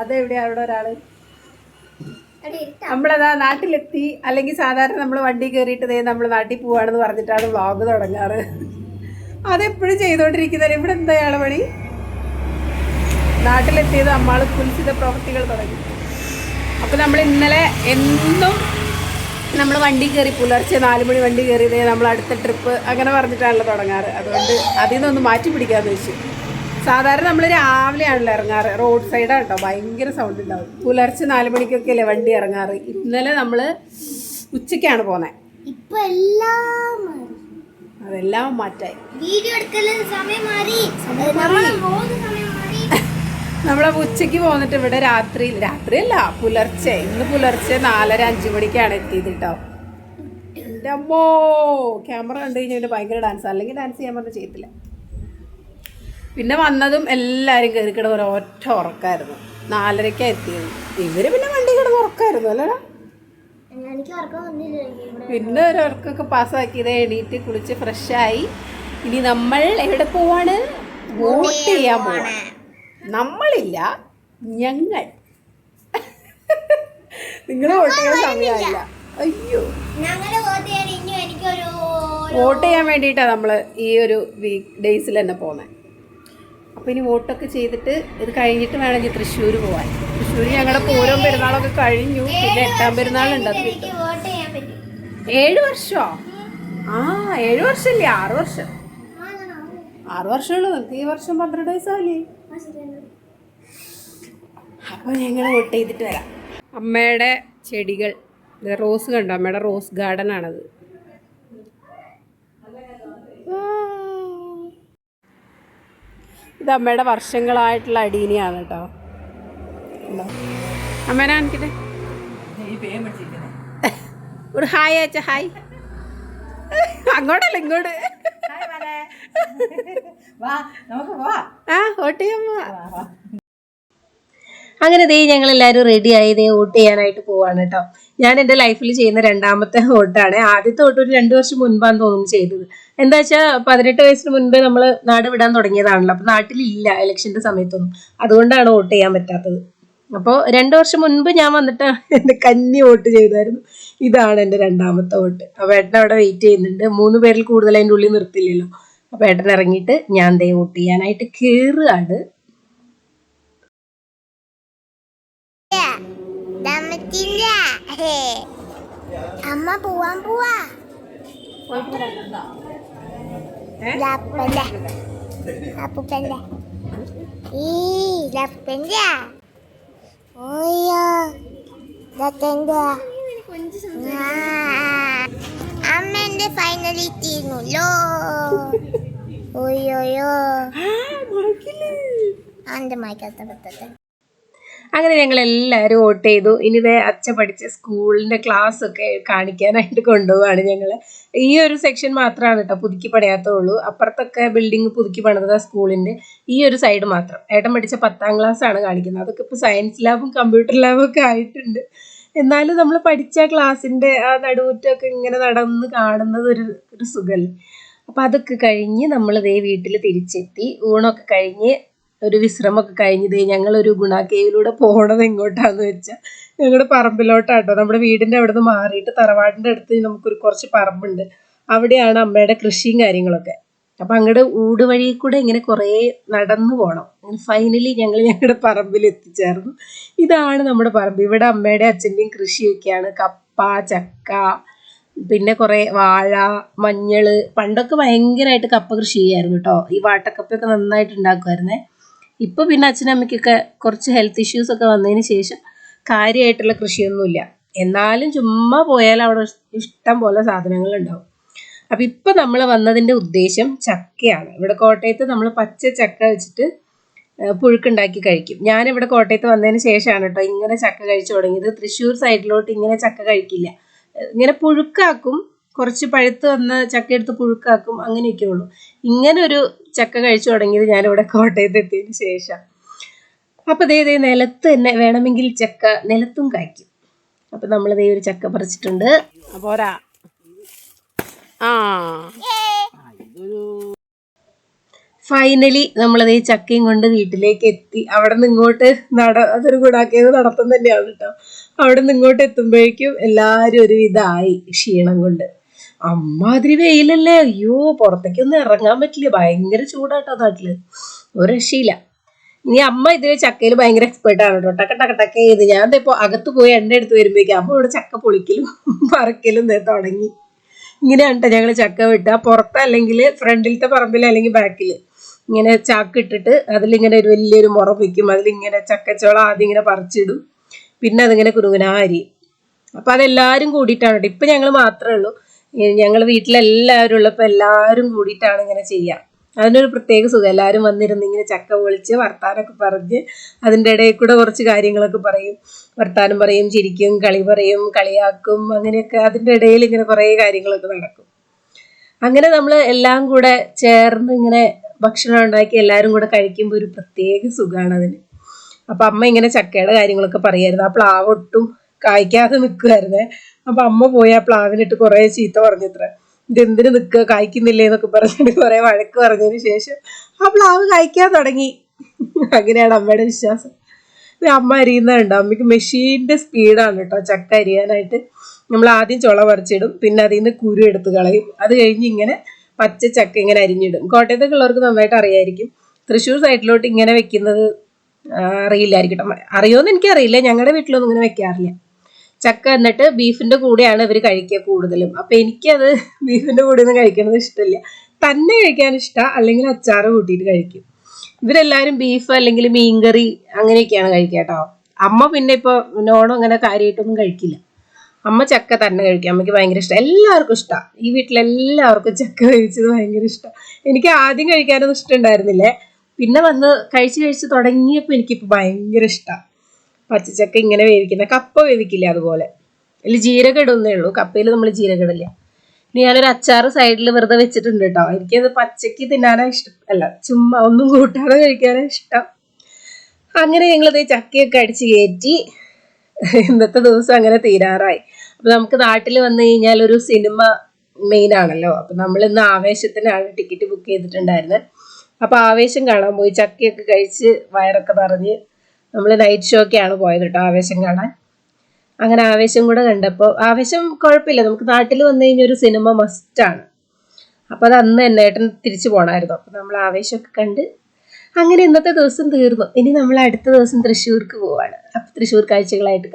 അതെവിടെയാ അവിടെ ഒരാൾ? നമ്മളതാ നാട്ടിലെത്തി അല്ലെങ്കിൽ സാധാരണ നമ്മൾ വണ്ടി കയറിയിട്ട് ദേ നമ്മൾ നാട്ടിൽ പോവാണെന്ന് പറഞ്ഞിട്ടാണ് വ്ളോഗ് തുടങ്ങാറ്. അതെപ്പോഴും ചെയ്തുകൊണ്ടിരിക്കുന്നത് ഇവിടെ എന്താ അയാളെ പണി? നാട്ടിലെത്തിയത് നമ്മൾ കുൽസിത പ്രവൃത്തികൾ തുടങ്ങി. അപ്പോൾ നമ്മൾ ഇന്നലെ എന്നും നമ്മൾ വണ്ടി കയറി പുലർച്ചെ നാല് മണി വണ്ടി കയറിയതേ നമ്മൾ അടുത്ത ട്രിപ്പ് അങ്ങനെ പറഞ്ഞിട്ടാണല്ലോ തുടങ്ങാറ്. അതുകൊണ്ട് അതിൽ നിന്നൊന്ന് മാറ്റി പിടിക്കാമെന്ന് വെച്ചു. സാധാരണ നമ്മൾ രാവിലെയാണല്ലോ ഇറങ്ങാറ്. റോഡ് സൈഡാണ് കേട്ടോ ഭയങ്കര സൗണ്ട് ഉണ്ടാവും. പുലർച്ചെ നാല് മണിക്കൊക്കെ അല്ലേ വണ്ടി ഇറങ്ങാറ്. ഇന്നലെ നമ്മൾ ഉച്ചയ്ക്കാണ് പോന്നത് ഇപ്പൊ എല്ലാം അതെല്ലാം മാറ്റായി. നമ്മളെ ഉച്ചയ്ക്ക് പോന്നിട്ട് ഇവിടെ രാത്രി രാത്രിയല്ല പുലർച്ചെ. ഇന്ന് പുലർച്ചെ നാലര അഞ്ചു മണിക്കാണ് എത്തിയത് കേട്ടോ എന്റെ അമ്മോ ക്യാമറ കണ്ടു കഴിഞ്ഞാൽ പിന്നെ ഭയങ്കര ഡാൻസ് അല്ലെങ്കിൽ ഡാൻസ് ചെയ്യാൻ പറഞ്ഞാൽ ചെയ്യത്തില്ല. പിന്നെ വന്നതും എല്ലാവരും കയറി കിടന്ന് ഒരു ഒറ്റ ഉറക്കായിരുന്നു. നാലരയ്ക്കാണ് എത്തിയത്. ഇവർ പിന്നെ വണ്ടി കിടന്ന് ഉറക്കായിരുന്നു അല്ലടാ. പിന്നെ ഒരു ഉറക്കൊക്കെ പാസ്സാക്കിയത് എണീറ്റ് കുളിച്ച് ഫ്രഷായി ഇനി നമ്മൾ എവിടെ പോവാണ്? വോട്ട് ചെയ്യാൻ പോവാണ്. നമ്മളില്ല ഞങ്ങൾ. നിങ്ങൾ വോട്ട് ചെയ്യാൻ സമയമില്ല അയ്യോ. വോട്ട് ചെയ്യാൻ വേണ്ടിയിട്ടാണ് നമ്മൾ ഈ ഒരു വീക്ക് ഡേയ്സിൽ തന്നെ പോകുന്നത് അപ്പോൾ ഇനി വോട്ടൊക്കെ ചെയ്തിട്ട് ഇത് കഴിഞ്ഞിട്ട് വേണം ഇനി തൃശ്ശൂർ പോകാൻ തൃശ്ശൂർ ഞങ്ങളുടെ പൂരം പെരുന്നാളൊക്കെ കഴിഞ്ഞു. പിന്നെ എട്ടാം പെരുന്നാളുണ്ട് അത് ഏഴ് വർഷമോ ആ ഏഴ് വർഷമല്ലേ ആറ് വർഷം. ആറു വർഷമുള്ളൂ. നിനക്ക് ഈ വർഷം പന്ത്രണ്ട് വയസ്സാവില്ലേ അപ്പൊ ഞങ്ങൾ വോട്ട് ചെയ്തിട്ട് വരാം. അമ്മയുടെ ചെടികൾ. റോസ് കണ്ടോ? അമ്മയുടെ റോസ് ഗാർഡൻ ആണത്. ഇത് അമ്മയുടെ വർഷങ്ങളായിട്ടുള്ള അടീനിയാണ് കേട്ടോ? അമ്മേനെ ഒരു ഹായ് അച്ഛ ഹായ്. അങ്ങോട്ടല്ല ഇങ്ങോട്ട്. അങ്ങനെ ദേ ഞങ്ങൾ എല്ലാവരും റെഡി ആയി ദേ വോട്ട് ചെയ്യാനായിട്ട് പോവാണ് കേട്ടോ ഞാൻ എന്റെ ലൈഫിൽ ചെയ്യുന്ന രണ്ടാമത്തെ ഓട്ടാണ് ആദ്യത്തെ വോട്ട് ഒരു രണ്ട് വർഷം മുൻപാന്ന് തോന്നുന്നു ചെയ്തത്. എന്താ വെച്ചാൽ പതിനെട്ട് വയസ്സിന് മുൻപേ നമ്മൾ നാട് വിടാൻ തുടങ്ങിയതാണല്ലോ. അപ്പം നാട്ടിലില്ല ഇലക്ഷന്റെ സമയത്തൊന്നും. അതുകൊണ്ടാണ് വോട്ട് ചെയ്യാൻ പറ്റാത്തത്. അപ്പോൾ രണ്ട് വർഷം മുൻപ് ഞാൻ വന്നിട്ടാണ് എന്റെ കന്നി വോട്ട് ചെയ്തായിരുന്നു. ഇതാണ് എന്റെ രണ്ടാമത്തെ വോട്ട്. അപ്പോൾ ഏട്ടൻ അവിടെ വെയിറ്റ് ചെയ്യുന്നുണ്ട്. മൂന്ന് പേരിൽ കൂടുതൽ അതിന്റെ ഉള്ളിൽ നിർത്തില്ലല്ലോ. അപ്പോൾ ഏട്ടൻ ഇറങ്ങിയിട്ട് ഞാൻ ദേ വോട്ട് ചെയ്യാനായിട്ട് കയറുകയാണ് ദമത്തില്ല. ഹേ. അമ്മ പോവാൻ പോവാ. ലപ്പന്റെ അപ്പൂപ്പന്റെ ഈ ലപ്പന്റെ ഓയ്യോ. ലപ്പന്റെ അമ്മ എന്റെ ഫൈനലി തീർന്നുല്ലോ ഓയ്യോയോ അന്റെ മായ്ക്കാത്ത പറ്റത്തെ അങ്ങനെ ഞങ്ങൾ എല്ലാവരും വോട്ട് ചെയ്തു. ഇനി ഇതേ അച്ഛ പഠിച്ച സ്കൂളിന്റെ ഒക്കെ കാണിക്കാനായിട്ട് കൊണ്ടുപോവാണ് ഞങ്ങൾ ഈ ഒരു സെക്ഷൻ മാത്രമാണ് കേട്ടോ പുതുക്കി പണിയാത്തുള്ളൂ. അപ്പുറത്തൊക്കെ ബിൽഡിംഗ് പുതുക്കി പണിതത് സ്കൂളിന്റെ ഈ ഒരു സൈഡ് മാത്രം. ഏട്ടൻ പഠിച്ച പത്താം ക്ലാസ് ആണ് കാണിക്കുന്നത്. അതൊക്കെ ഇപ്പോൾ സയൻസ് ലാബും കമ്പ്യൂട്ടർ ലാബും ഒക്കെ ആയിട്ടുണ്ട്. എന്നാലും നമ്മൾ പഠിച്ച ക്ലാസ്സിന്റെ ആ നടുമുറ്റമൊക്കെ ഇങ്ങനെ നടന്ന് കാണുന്നത് ഒരു ഒരു സുഖമല്ലേ അപ്പം അതൊക്കെ കഴിഞ്ഞ് നമ്മൾ ദേ വീട്ടിൽ തിരിച്ചെത്തി. ഊണൊക്കെ കഴിഞ്ഞ് ഒരു വിശ്രമമൊക്കെ കഴിഞ്ഞത് ഞങ്ങളൊരു ഗുണ കേവിലൂടെ പോകണത് എങ്ങോട്ടാന്ന് വെച്ചാൽ ഞങ്ങളുടെ പറമ്പിലോട്ടാട്ടോ. നമ്മുടെ വീടിന്റെ അവിടെ നിന്ന് മാറിയിട്ട് തറവാടിന്റെ അടുത്ത് നമുക്കൊരു കുറച്ച് പറമ്പുണ്ട്. അവിടെയാണ് അമ്മയുടെ കൃഷിയും കാര്യങ്ങളൊക്കെ. അപ്പം അങ്ങോട്ട് ഊട് വഴി കൂടെ ഇങ്ങനെ കുറേ നടന്നു പോകണം ഫൈനലി ഞങ്ങൾ ഞങ്ങളുടെ പറമ്പിൽ എത്തിച്ചേർന്നു. ഇതാണ് നമ്മുടെ പറമ്പ്. ഇവിടെ അമ്മയുടെ അച്ഛന്റെയും കൃഷിയൊക്കെയാണ്. കപ്പ ചക്ക പിന്നെ കുറേ വാഴ മഞ്ഞൾ. പണ്ടൊക്കെ ഭയങ്കരമായിട്ട് കപ്പ കൃഷി ചെയ്യായിരുന്നു കേട്ടോ ഈ വാട്ടക്കപ്പയൊക്കെ നന്നായിട്ട് ഉണ്ടാക്കുമായിരുന്നേ ഇപ്പൊ പിന്നെ അച്ഛനും അമ്മയ്ക്കൊക്കെ കുറച്ച് ഹെൽത്ത് ഇഷ്യൂസ് ഒക്കെ വന്നതിന് ശേഷം കാര്യമായിട്ടുള്ള കൃഷിയൊന്നുമില്ല. എന്നാലും ചുമ്മാ പോയാൽ അവിടെ ഇഷ്ടം പോലെ സാധനങ്ങൾ ഉണ്ടാവും. അപ്പൊ ഇപ്പൊ നമ്മൾ വന്നതിന്റെ ഉദ്ദേശം ചക്കയാണ്. ഇവിടെ കോട്ടയത്ത് നമ്മൾ പച്ച ചക്ക വെച്ചിട്ട് പുഴുക്കുണ്ടാക്കി കഴിക്കും. ഞാനിവിടെ കോട്ടയത്ത് വന്നതിന് ശേഷമാണ് കേട്ടോ ഇങ്ങനെ ചക്ക കഴിച്ചു തുടങ്ങിയത്. തൃശ്ശൂർ സൈഡിലോട്ട് ഇങ്ങനെ ചക്ക കഴിക്കില്ല. ഇങ്ങനെ പുഴുക്കാക്കും. കുറച്ച് പഴുത്ത് വന്ന ചക്കയെടുത്ത് പുഴുക്കാക്കും. അങ്ങനെയൊക്കെ ഉള്ളൂ. ഇങ്ങനെ ഒരു ചക്ക കഴിച്ചു തുടങ്ങിയത് ഞാനിവിടെ കോട്ടയത്ത് എത്തിയതിന് ശേഷം. അപ്പോൾ ദേ ദേ നിലത്ത് തന്നെ വേണമെങ്കിൽ ചക്ക നിലത്തും കായ്ക്കും. അപ്പം നമ്മൾ ദേ ഒരു ചക്ക പറിച്ചിട്ടുണ്ട്. പോരാ. ആ. ഫൈനലി നമ്മളത് ഈ ചക്കയും കൊണ്ട് വീട്ടിലേക്ക് എത്തി. അവിടെ നിന്ന് ഇങ്ങോട്ട് നട അതൊരു ഗുണാക്കിയത് നടത്തം തന്നെയാണ് കേട്ടോ. അവിടെ നിന്ന് ഇങ്ങോട്ട് എത്തുമ്പോഴേക്കും എല്ലാവരും ഒരു ഇതായി ക്ഷീണം കൊണ്ട്. അമ്മാതിരി വെയിലല്ലേ. അയ്യോ പുറത്തേക്കൊന്നും ഇറങ്ങാൻ പറ്റില്ല. ഭയങ്കര ചൂടാട്ടോ നാട്ടിൽ. ഒരു രക്ഷയില്ല. ഇനി അമ്മ ഇതിൽ ചക്കയിൽ ഭയങ്കര എക്സ്പേർട്ട് ആണ് കേട്ടോ ടക്ക ടക്ക ടക്ക ചെയ്ത്. ഞാൻ ഇപ്പോൾ ഇപ്പൊ അകത്ത് പോയി എണ്ണ എടുത്ത് വരുമ്പോഴേക്കും അമ്മ ഇവിടെ ചക്ക പൊളിക്കലും പറക്കലും തുടങ്ങി. ഇങ്ങനെയാണ് കേട്ടോ ഞങ്ങൾ ചക്ക വെട്ടുക. പുറത്തല്ലെങ്കിൽ ഫ്രണ്ടിലത്തെ പറമ്പിൽ അല്ലെങ്കിൽ ബാക്കിൽ ഇങ്ങനെ ചാക്ക് ഇട്ടിട്ട് അതിലിങ്ങനെ ഒരു വലിയൊരു മുറ വയ്ക്കും അതിലിങ്ങനെ ചക്കച്ചോളം ആദ്യം ഇങ്ങനെ പറിച്ചിടും. പിന്നെ അതിങ്ങനെ കുരുങ്ങനാരി അപ്പൊ അതെല്ലാവരും കൂടിയിട്ടാണ് കേട്ടോ ഇപ്പൊ ഞങ്ങൾ മാത്രമേ ഉള്ളൂ. ഞങ്ങൾ വീട്ടിലെല്ലാവരും ഉള്ളപ്പോൾ എല്ലാവരും കൂടിയിട്ടാണ് ഇങ്ങനെ ചെയ്യുക അതിനൊരു പ്രത്യേക സുഖം. എല്ലാവരും വന്നിരുന്ന് ഇങ്ങനെ ചക്ക പൊളിച്ച് വർത്താനൊക്കെ പറഞ്ഞ് അതിന്റെ ഇടയിൽ കൂടെ കുറച്ച് കാര്യങ്ങളൊക്കെ പറയും. വർത്താനം പറയും ചിരിക്കും കളി പറയും കളിയാക്കും അങ്ങനെയൊക്കെ അതിന്റെ ഇടയിൽ ഇങ്ങനെ കുറേ കാര്യങ്ങളൊക്കെ നടക്കും. അങ്ങനെ നമ്മൾ എല്ലാം കൂടെ ചേർന്ന് ഇങ്ങനെ ഭക്ഷണം ഉണ്ടാക്കി എല്ലാവരും കൂടെ കഴിക്കുമ്പോൾ ഒരു പ്രത്യേക സുഖമാണ് അതിന്. അപ്പം അമ്മ ഇങ്ങനെ ചക്കയുടെ കാര്യങ്ങളൊക്കെ പറയായിരുന്നു. ആ പ്ലാവ് ഒട്ടും കായ്ക്കാതെ നിൽക്കുമായിരുന്നേ അപ്പൊ അമ്മ പോയി ആ പ്ലാവിനിട്ട് കുറെ ചീത്ത പറഞ്ഞത്ര. ഇതെന്തിനു നിൽക്കുക കായ്ക്കുന്നില്ലേ? എന്നൊക്കെ പറഞ്ഞിട്ട് കുറെ വഴക്ക് പറഞ്ഞതിന് ശേഷം ആ പ്ലാവ് കായ്ക്കാൻ തുടങ്ങി. അങ്ങനെയാണ് അമ്മയുടെ വിശ്വാസം. അമ്മ അരിയുന്നുണ്ട് അമ്മയ്ക്ക് മെഷീന്റെ സ്പീഡാണ് കേട്ടോ ചക്ക അരിയാനായിട്ട്. നമ്മൾ ആദ്യം ചുള പറിച്ചിടും പിന്നെ അതിൽ നിന്ന് കുരു എടുത്ത് കളയും. അത് കഴിഞ്ഞ് ഇങ്ങനെ പച്ച ചക്ക ഇങ്ങനെ അരിഞ്ഞിടും. കോട്ടയത്തൊക്കെ ഉള്ളവർക്ക് നന്നായിട്ട് അറിയായിരിക്കും. തൃശ്ശൂർ സൈഡിലോട്ട് ഇങ്ങനെ വെക്കുന്നത് അറിയില്ലായിരിക്കും കേട്ടോ അറിയോന്ന് എനിക്കറിയില്ല. ഞങ്ങളുടെ വീട്ടിലൊന്നും ഇങ്ങനെ വെക്കാറില്ല. ചക്ക എന്നിട്ട് ബീഫിന്റെ കൂടെയാണ് ഇവർ കഴിക്കുക കൂടുതലും. അപ്പൊ എനിക്കത് ബീഫിന്റെ കൂടെ ഒന്നും കഴിക്കുന്നത് ഇഷ്ടമില്ല. തന്നെ കഴിക്കാൻ ഇഷ്ടം അല്ലെങ്കിൽ അച്ചാർ കൂട്ടിയിട്ട് കഴിക്കും. ഇവരെല്ലാവരും ബീഫ് അല്ലെങ്കിൽ മീൻകറി അങ്ങനെയൊക്കെയാണ് കഴിക്കുക കേട്ടോ. അമ്മ പിന്നെ ഇപ്പൊ നോണോ അങ്ങനെ കാര്യമായിട്ടൊന്നും കഴിക്കില്ല. അമ്മ ചക്ക തന്നെ കഴിക്കും. അമ്മയ്ക്ക് ഭയങ്കര ഇഷ്ടം. എല്ലാവർക്കും ഇഷ്ടമാണ് ഈ വീട്ടിലെല്ലാവർക്കും ചക്ക കഴിച്ചത് ഭയങ്കര ഇഷ്ടമാണ് എനിക്ക് ആദ്യം കഴിക്കാനൊന്നും ഇഷ്ടമുണ്ടായിരുന്നില്ലേ? പിന്നെ വന്ന് കഴിച്ച് കഴിച്ച് തുടങ്ങിയപ്പോൾ എനിക്കിപ്പോൾ ഭയങ്കര ഇഷ്ടമാണ് പച്ചച്ചക്ക ഇങ്ങനെ വേവിക്കുന്ന കപ്പ വേവിക്കില്ല അതുപോലെ. അതിൽ ജീരകം ഇടുന്നേ ഉള്ളൂ. കപ്പയിൽ നമ്മൾ ജീരകം ഇടില്ല. ഇനി ഞാനൊരു അച്ചാറ് സൈഡിൽ വെറുതെ വെച്ചിട്ടുണ്ട് കേട്ടോ എനിക്കത് പച്ചക്ക് തിന്നാനാ ഇഷ്ടം. അല്ല ചുമ്മാ ഒന്നും കൂട്ടാതെ കഴിക്കാനാ ഇഷ്ടം. അങ്ങനെ ഞങ്ങളിത് ചക്കയൊക്കെ അടിച്ച് കയറ്റി ഇന്നത്തെ ദിവസം അങ്ങനെ തീരാറായി. അപ്പൊ നമുക്ക് നാട്ടിൽ വന്നു കഴിഞ്ഞാൽ ഒരു സിനിമ മെയിൻ ആണല്ലോ. അപ്പൊ നമ്മൾ ഇന്ന് ആവേശത്തിനാണ് ടിക്കറ്റ് ബുക്ക് ചെയ്തിട്ടുണ്ടായിരുന്നത് അപ്പൊ ആവേശം കാണാൻ പോയി. ചക്കയൊക്കെ കഴിച്ച് വയറൊക്കെ നിറഞ്ഞ് നമ്മൾ നൈറ്റ് ഷോക്കാണ് പോയത് കേട്ടോ ആവേശം കാണാൻ. അങ്ങനെ ആവേശം കൂടെ കണ്ടപ്പോൾ ആവേശം കുഴപ്പമില്ല. നമുക്ക് നാട്ടിൽ വന്നു കഴിഞ്ഞാൽ ഒരു സിനിമ മസ്റ്റാണ് അപ്പോൾ അത് അന്ന് തന്നെ ഏട്ടൻ തിരിച്ചു പോകണമായിരുന്നു അപ്പോൾ നമ്മൾ ആവേശമൊക്കെ കണ്ട് അങ്ങനെ ഇന്നത്തെ ദിവസം തീർന്നു. ഇനി നമ്മൾ അടുത്ത ദിവസം തൃശ്ശൂർക്ക് പോവാണ്. അപ്പോൾ തൃശ്ശൂർ കാഴ്ചകളായിട്ട്